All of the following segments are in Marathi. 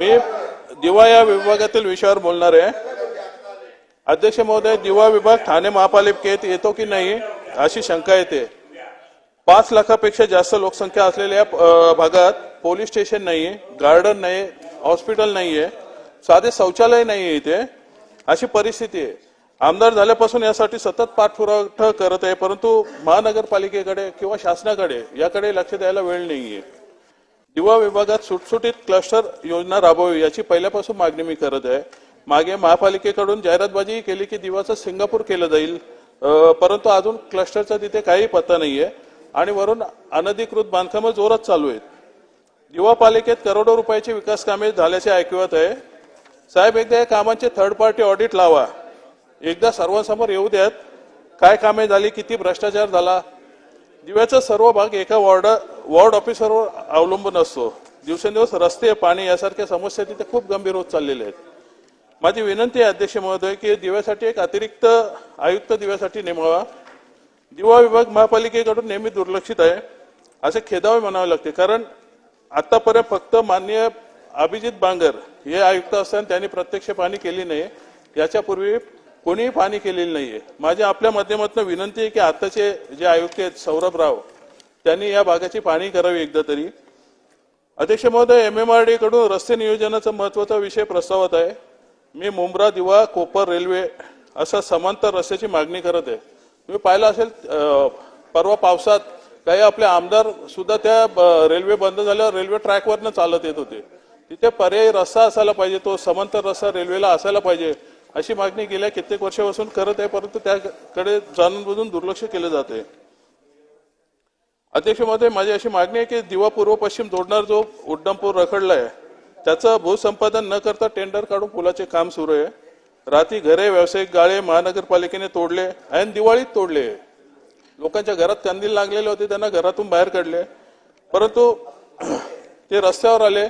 मी दिवा या विभागातील विषयावर बोलणार आहे. अध्यक्ष महोदय दिवा विभाग ठाणे महापालिकेत येतो की नाही अशी शंका येते. पाच लाखापेक्षा जास्त लोकसंख्या असलेल्या भागात पोलीस स्टेशन नाही गार्डन नाही हॉस्पिटल नाहीये साधे शौचालय नाहीये इथे. अशी परिस्थिती आहे. आमदार झाल्यापासून यासाठी सतत पाठपुरावठा करत आहे परंतु महानगरपालिकेकडे किंवा शासनाकडे याकडे लक्ष द्यायला वेळ नाही आहे दिवा विभागात सुटसुटीत क्लस्टर योजना राबवावी याची पहिल्यापासून मागणी मी करत आहे. मागे महापालिकेकडून जाहिरातबाजी केली की दिवाचं सिंगापूर केलं जाईल. परंतु अजून क्लस्टरचा तिथे काही पत्ता नाहीये. आणि वरून अनधिकृत बांधकामं जोरात चालू आहेत. दिवा पालिकेत करोडो रुपयाची विकास कामे झाल्याचे ऐकवत आहे. साहेब एकदा या कामांचे थर्ड पार्टी ऑडिट लावा. एकदा सर्वांसमोर येऊ द्यात. काय कामे झाली किती भ्रष्टाचार झाला? दिव्याचा सर्व भाग एका वॉर्ड वॉर्ड ऑफिसरवर अवलंबून असतो. दिवसेंदिवस रस्ते पाणी यासारख्या समस्या तिथे खूप गंभीर होत चाललेल्या आहेत. माझी विनंती आहे अध्यक्ष महोदय की दिव्यासाठी एक अतिरिक्त आयुक्त दिव्यासाठी नेमावा. दिवा विभाग महापालिकेकडून नेहमी दुर्लक्षित आहे. असे खेदावे म्हणावे लागते. कारण आतापर्यंत फक्त माननीय अभिजित बांगर हे आयुक्त असताना त्यांनी प्रत्यक्ष पाणी केली नाही. याच्यापूर्वी कोणीही पाणी केलेली नाहीये. माझ्या आपल्या माध्यमातून विनंती आहे की आताचे जे आयुक्त आहेत सौरभ राव त्यांनी या भागाची पाहणी करावी एकदा तरी. अध्यक्ष महोदय एम एम आर डी कडून रस्ते नियोजनाचा महत्त्वाचा विषय प्रस्तावात आहे. मी मुंब्रा दिवा कोपर रेल्वे असा समांतर रस्त्याची मागणी करत आहे. तुम्ही पाहिलं असेल परवा पावसात काही आपले आमदार सुद्धा त्या रेल्वे बंद झाल्यावर रेल्वे ट्रॅकवरनं चालत येत होते. तिथे पर्यायी रस्ता असायला पाहिजे तो समांतर रस्ता रेल्वेला असायला पाहिजे अशी मागणी गेल्या कित्येक वर्षापासून करत आहे परंतु त्याकडे जाणून बुजून दुर्लक्ष केलं जाते अध्यक्ष महोदय माझी अशी मागणी आहे की दिवा पूर्व पश्चिम जोडणार जो उड्डमपूर रखडला आहे त्याचं भूसंपादन न करता टेंडर काढून पुलाचे काम सुरू आहे. रात्री घरे व्यावसायिक गाळे महानगरपालिकेने तोडले ऐन दिवाळीत तोडले. लोकांच्या घरात कंदील लागलेले होते त्यांना घरातून बाहेर काढले. परंतु ते रस्त्यावर आले.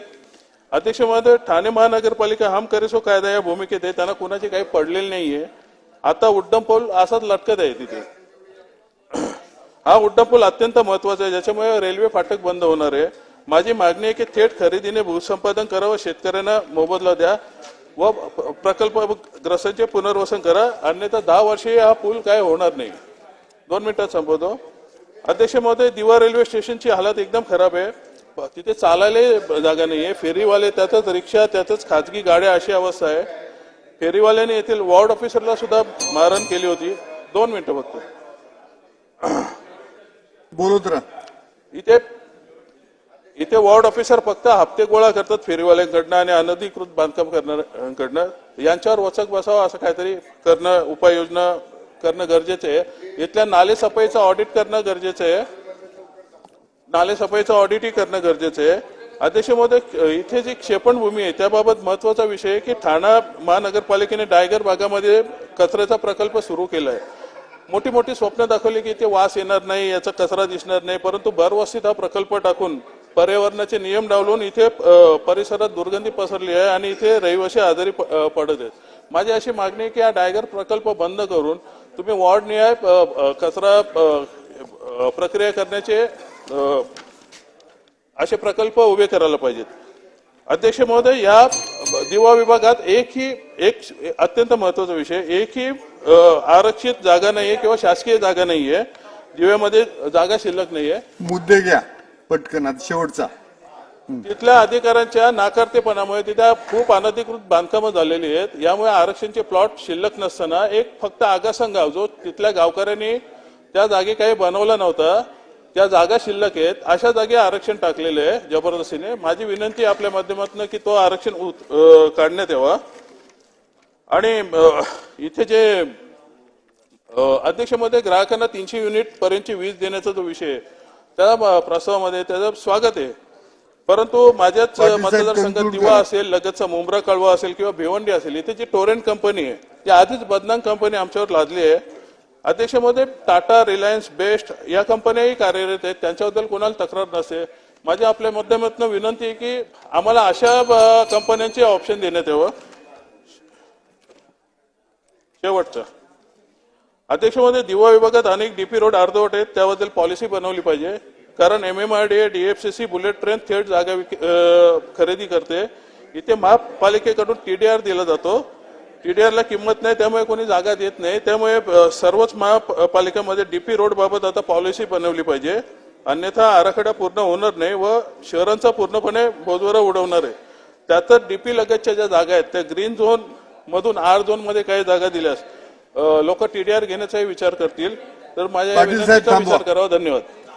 अध्यक्ष महोदय ठाणे महानगरपालिका हम करेसो कायदा या भूमिकेत आहे त्यांना कुणाची काही पडलेली नाहीये. आता उड्डम पूल असाच लटकत आहे तिथे. हा उड्डापूल अत्यंत महत्त्वाचा आहे. ज्याच्यामुळे रेल्वे फाटक बंद होणार आहे. माझी मागणी आहे की थेट खरेदीने भूसंपादन करावं शेतकऱ्यांना मोबदला द्या व प्रकल्पग्रस्तांचे पुनर्वसन करा. अन्यथा दहा वर्षे हा पूल काय होणार नाही. दोन मिनिटात संपवतो अध्यक्ष महोदय दिवा रेल्वे स्टेशनची हालत एकदम खराब आहे. तिथे चालायला जागा नाही आहे फेरीवाले त्यातच रिक्षा त्यातच खाजगी गाड्या अशी अवस्था आहे. फेरीवाल्याने येथील वॉर्ड ऑफिसरला सुद्धा मारहाण केली होती. दोन मिनिटं बघतो. बोलत राहा इथे इथे वॉर्ड ऑफिसर फक्त हप्ते गोळा करतात फेरीवाल्यांकडनं आणि अनधिकृत बांधकाम करणाऱ्यांकडनं यांच्यावर वचक बसावं असं काहीतरी करणं उपाययोजना करणं गरजेचं आहे. इथल्या नाले सफाईचं ऑडिट करणं गरजेचं आहे. नाले सफाईचं ऑडिटही करणं गरजेचं आहे. अध्यक्ष इथे जी क्षेपणभूमी आहे त्याबाबत महत्त्वाचा विषय आहे की ठाणा महानगरपालिकेने डायगर भागामध्ये कचऱ्याचा प्रकल्प सुरू केला आहे मोठी मोठी स्वप्न दाखवली की ते वास येणार नाही याचा कचरा दिसणार नाही. परंतु भरवस्तीत हा प्रकल्प टाकून पर्यावरणाचे नियम डावलून इथे परिसरात दुर्गंधी पसरली आहे आणि इथे रहिवासी आजारी प- पडत आहेत. माझी अशी मागणी आहे की हा डायगर प्रकल्प बंद करून तुम्ही वॉर्ड निहाय कचरा प्रक्रिया करण्याचे असे प्रकल्प उभे करायला पाहिजेत. अध्यक्ष महोदय या दिवा विभागात एकही एक अत्यंत महत्त्वाचा विषय एकही अ, आरक्षित जागा नाहीये किंवा शासकीय जागा नाहीये. दिव्यामध्ये जागा शिल्लक नाहीये. मुद्दे घ्या पटकन आता शेवटचा. तिथल्या अधिकाऱ्यांच्या नाकारतेपणामुळे तिथे खूप अनधिकृत बांधकामं झालेली आहेत. यामुळे आरक्षणचे प्लॉट शिल्लक नसताना एक फक्त आगासन गाव जो तिथल्या गावकऱ्यांनी त्या जागी काही बनवलं नव्हतं त्या जागा शिल्लक आहेत अशा जागी आरक्षण टाकलेले आहे जबरदस्तीने. माझी विनंती आपल्या माध्यमातून की तो आरक्षण काढण्यात यावा. आणि इथे जे अध्यक्षमध्ये ग्राहकांना तीनशे युनिट पर्यंतची वीज देण्याचा जो विषय आहे त्या प्रस्तावामध्ये त्याचं स्वागत आहे. परंतु माझ्याच मतदारसंघात दिवा. असेल लगतचा मुंब्रा कळवा असेल किंवा भिवंडी असेल इथे जी टोरेंट कंपनी आहे ती आधीच बदनाम कंपनी आमच्यावर लादली आहे अध्यक्षमध्ये टाटा रिलायन्स बेस्ट या कंपन्याही कार्यरत आहेत. त्यांच्याबद्दल कोणाला तक्रार नसते माझ्या आपल्या माध्यमातून विनंती आहे की आम्हाला अशा कंपन्यांचे ऑप्शन देण्यात यावं. शेवटचं. अध्यक्षमध्ये दिवा विभागात अनेक डीपी रोड अर्धवट आहेत. त्याबद्दल पॉलिसी बनवली पाहिजे. कारण M M R D DFCC bullet train थेट जागा विक- खरेदी करते. इथे महापालिकेकडून टीडीआर दिला जातो. टीडीआर ला किंमत नाही त्यामुळे कोणी जागा देत नाही. त्यामुळे सर्वच महापालिकेमध्ये डीपी रोड बाबत आता पॉलिसी बनवली पाहिजे. अन्यथा आराखडा पूर्ण होणार नाही व शहरांचा पूर्णपणे बोजवारा उडवणार आहे. त्यातच डीपी लगतच्या ज्या जागा आहेत त्या ग्रीन झोन मधून आर झोनमध्ये काही जागा दिल्यास लोक टीडीआर घेण्याचाही विचार करतील. तर माझ्या विचार. करावा. धन्यवाद.